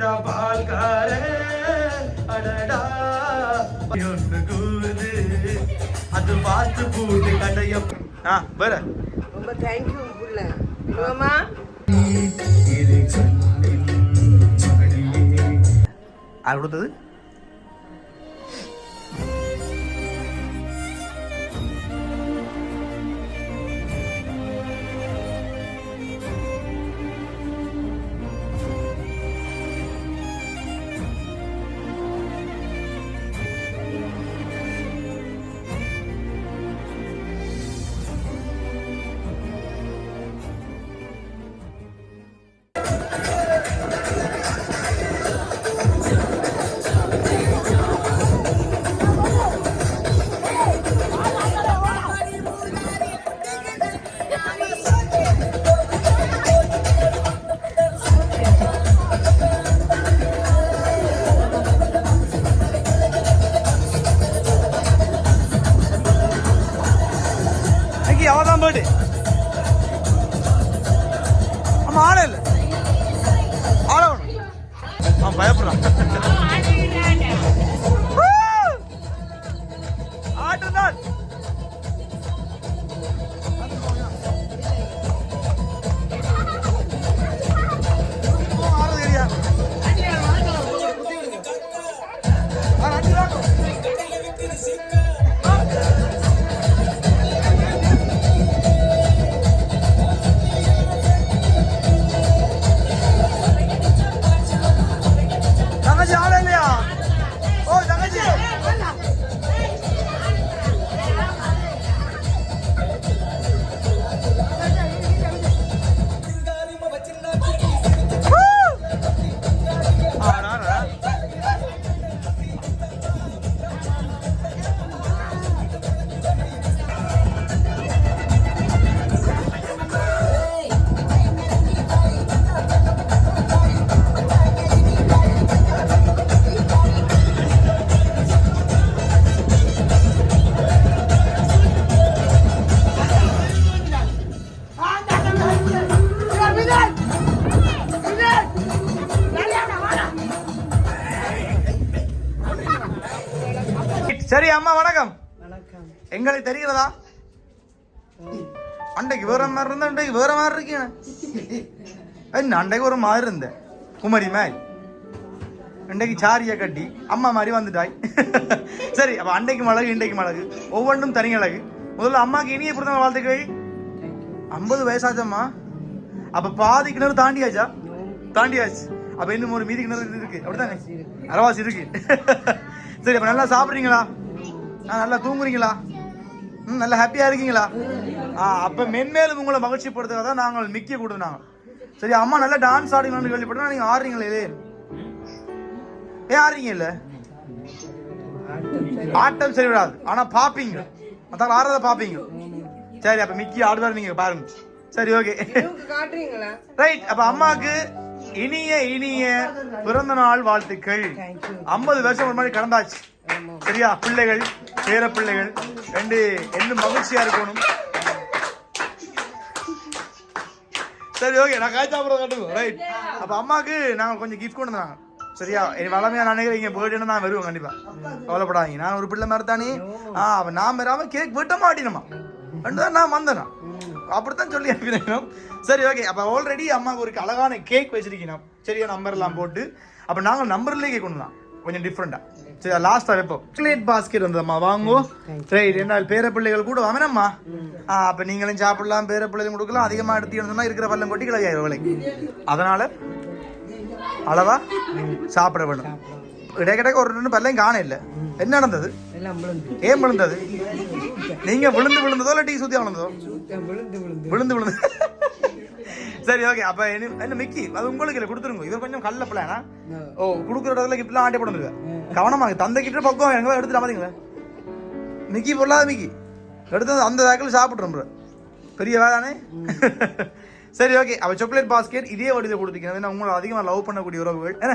இந்த பால்கார அடடா. ஒன்று கூறுது அது பார்த்து போட்டு கடைய ஆ வேற. ரொம்ப தேங்க்யூ புள்ள. மாமா? யார் கொடுத்தது? நம்ம ஆளே இல்ல ஆள அவன் பயப்படுறான். சரி அம்மா வணக்கம். வணக்கம். எங்களுக்கு தெரிகிறதா? அன்றைக்கு வேற மாதிரி இருந்தா அன்றைக்கு வேற மாதிரி இருக்கீங்க. அன்றைக்கு ஒரு மாதிரி இருந்தேன். குமரி மாதிரி இன்றைக்கு சாரியை கட்டி அம்மா மாதிரி வந்துட்டாய். சரி அப்ப அன்றைக்கு மிளகு இன்றைக்கு மிளகு. ஒவ்வொன்றும் தனி அழகு முதல்ல அம்மாக்கு இனிய பிறந்த வாழ்த்துக்கள். ஐம்பது வயசாச்சம்மா அப்ப பாதி கிணறு தாண்டியாச்சா? தாண்டியாச்சு. அப்ப இன்னும் ஒரு மீதி கிணறு இருக்கு. அப்படிதானே அரவாசி இருக்கு. சரி அப்ப நல்லா சாப்பிடுறீங்களா? நல்லா தூங்குறீங்களா? ம் நல்லா ஹாப்பியா இருக்கீங்களா? ஆ அப்ப மென்மேலும் உங்களை மகிழ்ச்சிப்படுத்துறதா தான் நாங்கள் மிக்கிய கொடுத்தாங்க சரி அம்மா நல்லா டான்ஸ் ஆடுங்கன்னு கேள்விப்பட்டா நீங்க ஆடுறீங்களே ஏன் ஆடுறீங்க இல்ல? ஆட்டம் சரி விடாது ஆனா பாப்பீங்க. அதான் ஆடுறத பாப்பீங்க. சரி அப்ப மிக்கி ஆடுவார் நீங்க பாருங்க. சரி ஓகே ரைட் அப்ப அம்மாக்கு இனிய இனிய பிறந்த நாள் வாழ்த்துக்கள் ஐம்பது வருஷம் ஒரு மாதிரி கடந்தாச்சு. சரியா பிள்ளைகள்? பேர பிள்ளைகள் ரெண்டு இன்னும் மகிழ்ச்சியா இருக்கணும். சரி ஓகே நான் காய்ச்சா அப்புறம் காட்டுவோம் ரைட் அப்ப அம்மாக்கு நாங்க கொஞ்சம் கிஃப்ட் கொண்டு வந்தாங்க சரியா? என் வளமையா நினைக்கிறேன் இங்க பர்த்டேனா நான் வருவோம் கண்டிப்பா. கவலைப்படாதீங்க. நான் ஒரு பிள்ளை மாதிரி தானே ஆ அப்போ நான் வராம கேக் வெட்ட மாட்டினமா? ரெண்டு தான் நான் வந்தேனா? அப்படித்தான் சொல்லி அனுப்பினோம் சரி ஓகே அப்ப ஆல்ரெடி அம்மாவுக்கு ஒரு அழகான கேக் வச்சிருக்கணும் சரியா நம்பர் எல்லாம் போட்டு. அப்ப நாங்க நம்பர்லயே கேக் கொண்டு கொஞ்சம் டிஃப்ரெண்டா சரி லாஸ்டா வைப்போம். சாக்லேட் பாஸ்கெட் வந்தம்மா வாங்குவோம். ரைட் என்ன பேர பிள்ளைகள் கூட வாங்கினம்மா ஆ அப்ப நீங்களும் சாப்பிடலாம் பேர பிள்ளைகளும் கொடுக்கலாம். அதிகமா எடுத்தீங்கன்னா இருக்கிற பல்லம் கொட்டி கிளையாயிரம் விலைக்கு அதனால அளவா சாப்பிட வேணும் இடைக்கிடக்க ஒரு ரெண்டு பல்லையும் காண இல்ல. என்ன நடந்தது? ஏன் விழுந்தது? நீங்க விழுந்து விழுந்ததோ இல்ல டீ சுத்தி விழுந்ததோ விழுந்து. விழுந்து விழுந்து. சரி ஓகே அப்ப என்ன மிக்கி அது உங்களுக்கு இல்லை கொடுத்துருங்க. இவர் கொஞ்சம் கல்ல பிள்ளைனா ஓ கொடுக்குற இடத்துல கிஃப்ட்லாம் ஆட்டி போடுங்க கவனமாக தந்தை கிட்ட பக்கம் எங்க எடுத்துட்டு பாத்தீங்களா? மிக்கி பொருளாத மிக்கி எடுத்து அந்த வேக்கில் சாப்பிட்றோம். பெரிய வேதானே சரி ஓகே அப்ப சாக்லேட் பாஸ்கெட் இதே வடிவில் கொடுத்துக்கணும் ஏன்னா உங்களை அதிகமாக லவ் பண்ணக்கூடிய உறவுகள். என்ன?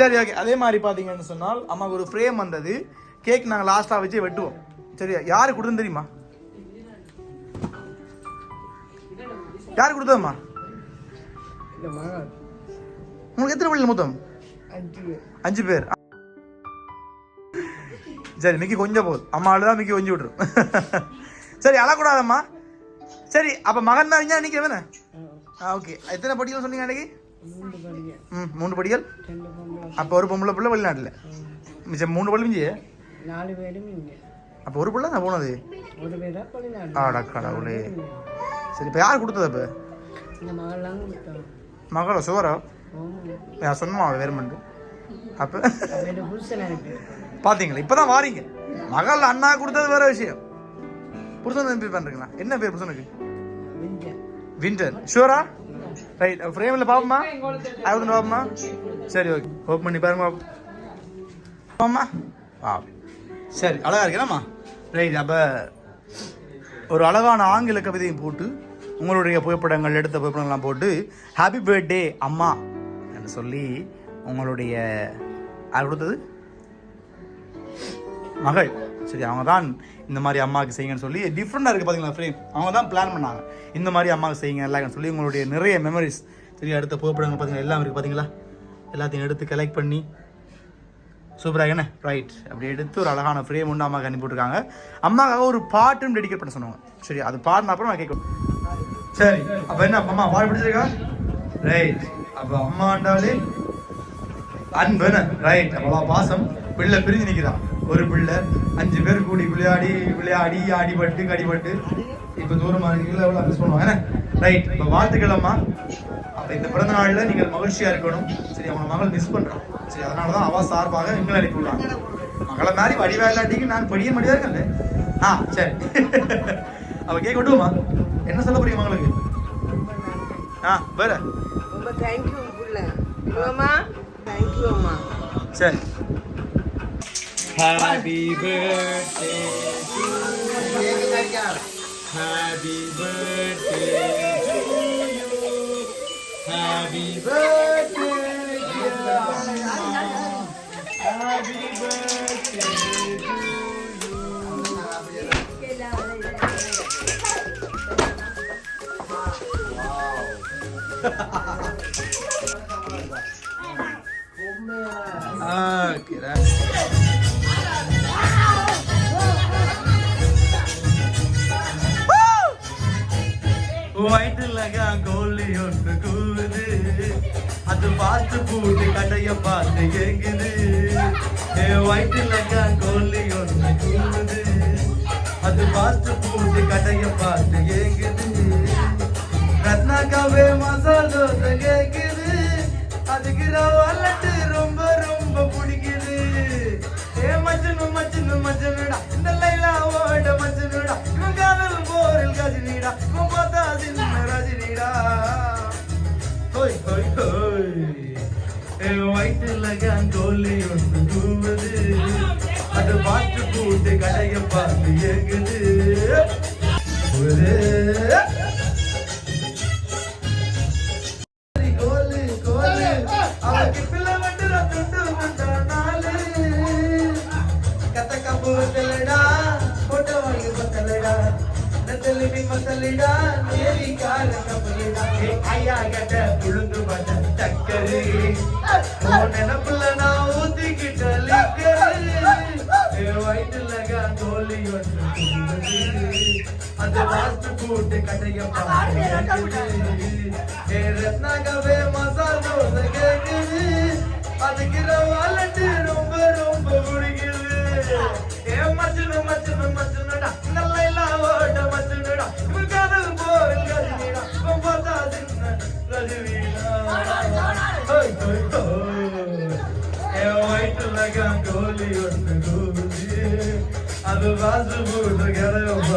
சரி ஓகே அதே மாதிரி பார்த்தீங்கன்னு சொன்னால் அம்மாவுக்கு ஒரு ஃப்ரேம் வந்தது. கேக் நாங்கள் லாஸ்ட்டாக வச்சு வெட்டுவோம். சரியா? யாரு கொடுத்தது தெரியுமா? யாரு கொடுத்ததும்மா உங்களுக்கு எத்தனை பிள்ளை மொத்தம்? அஞ்சு பேர். சரி மிக்கி கொஞ்சம் போதும் அம்மா அழுதா மிக்கி கொஞ்சம் விட்டுரும். சரி அழக்கூடாதம்மா. சரி அப்போ மகன் தான் இங்கே நிற்கிறேன் ஆ. ஓகே எத்தனை படிகள் சொன்னீங்க அன்னைக்கு? ம் மூணு படிகள்? அப்போ ஒரு பொம்பளை பிள்ளை வெளிநாட்டில். மிச்சம் மூணு பள்ளி மிஞ்சி நாலு பேரும் அப்போ ஒரு பிள்ளை நான் போனது? ஆடா கடவுளே. சரி இப்போ யார் கொடுத்தது அப்போ? மகளோ சுவரோ நான் சொன்னமா வேறுமெண்டு. அப்போ பார்த்தீங்களா இப்போ தான் வாரீங்க. மகள் அண்ணா கொடுத்தது வேற விஷயம். புருஷன் பேர் பண்ணுறீங்களா என்ன பேர் புருஷனுக்கு? வின்டர். ஷூரா ரைட் ஃப்ரேமில் பார்ப்போமா வந்து பார்ப்போமா சரி ஓகே ஓப்பன் பண்ணி பாருங்க பாப்போமா. ஆ சரி அழகா இருக்கலாமா? ரைட் அப்போ ஒரு அழகான ஆங்கில கவிதையும் போட்டு உங்களுடைய புகைப்படங்கள் எடுத்த புகைப்படங்கள்லாம் போட்டு ஹாப்பி பர்த்டே அம்மா என்று சொல்லி உங்களுடைய அது கொடுத்தது? மகள். சரி அவங்க தான் இந்த மாதிரி அம்மாவுக்கு செய்யுங்கன்னு சொல்லி டிஃப்ரெண்டாக இருக்குது பார்த்தீங்களா ஃப்ரேம் அவங்க தான் பிளான் பண்ணாங்க. இந்த மாதிரி அம்மாவுக்கு செய்யுங்க எல்லாம் சொல்லி உங்களுடைய நிறைய மெமரிஸ் சரி அடுத்த புகைப்படங்கள் பார்த்தீங்களா எல்லாம் இருக்குது பார்த்தீங்களா எல்லாத்தையும் எடுத்து கலெக்ட் பண்ணி சூப்பராக என்ன? ரைட் அப்படி எடுத்து ஒரு அழகான ஃப்ரேம் ஒன்று அம்மாவுக்கு அனுப்பிவிட்ருக்காங்க அம்மாவுக்காக ஒரு பாட்டும் டெடிகேட் பண்ண சொன்னாங்க. சரி அது பாடின அப்புறம் நான் கேட்கணும். சரி அப்போ என்ன அம்மா பாடு பிடிச்சிருக்கா ரைட் அப்போ அம்மாண்டாலே அன்பு ரைட் அவ்வளோ பாசம் பிள்ளை பிரிஞ்சு நிற்கிறான் ஒரு பிள்ளை அஞ்சு பேர் கூடி விளையாடி விளையாடி அடிபட்டு கடிபட்டு. இப்போ தூரமாக இருக்கீங்களா எவ்வளோ மிஸ் பண்ணுவாங்க என்ன? ரைட் இப்போ வாழ்த்துக்கள் அம்மா. அப்போ இந்த பிறந்த நாளில் நீங்கள் மகிழ்ச்சியாக இருக்கணும். சரி அவங்க மகள் மிஸ் பண்ணுறான் சரி அதனால தான் அவள் சார்பாக எங்களை அனுப்பி விடுறாங்க. மகளை மாதிரி வடிவா இல்லாட்டிக்கு நான் படிய முடியாது இருக்கேன் ஆ சரி. அவள் கேட்க விட்டுவோமா என்ன சொல்ல போறீங்க உங்களுக்கு ஆ வேற. ரொம்ப தேங்க்யூ புள்ள. மாமா? தேங்க்யூ அம்மா. சரி. Happy birthday happy birthday happy birthday happy birthday வயிற்றுலக கோழி ஒன்று கூவுது. அது பார்த்து பூட்டு கடைய பார்த்து ஏங்குது. ஏ கோழி ஒன்று கூவுது. அது பார்த்து பூட்டு கடைய பார்த்து ஏங்குது. மசால் தோசை கேக்குது. அதுக்கு ரவாலட்டு ரொம்ப ரொம்ப பிடிக்குது. ஏ மச்சனு மச்சனு மச்சனுடா. இந்த லைலாவோட மச்சனுடா. இவன் காதல் போரில் கஜினிடா. இவன் பார்த்தா சின்ன ரஜினிடா? ஹோய் ஹோய் ஹோய். ஏ வயிற்றுல கோலி ஒன்று கூவுது அது பாட்டு கூட்டு கடைய பார்த்து ஏங்குது ஒரு நத்தலிபி மத்தலிடா நேரி கப்பலிடா ஐயா கட்ட புழுந்து பட்ட சக்கரு. நினப்புல நான் ஊத்திக்கிட்ட லிக்கரு. ஏ வயிற்றுல ஒன்று அந்த வாஸ்து கூட்டு கடைய ரத்னாகவே மசால் தோசை அதுக்கு வாலட்டு ரொம்ப ரொம்ப பிடிக்குது ఏ మజ్జును మజ్జును మజ్జునుడా నల్లైలా ఓడ మజ్జునుడా కాదు పోల్ రజనీడా పోతా తిన్న రజనీడా ఏ వైట్ లగా గోలి ఒట్టు గోలి అది రాజు బూడు గెలవ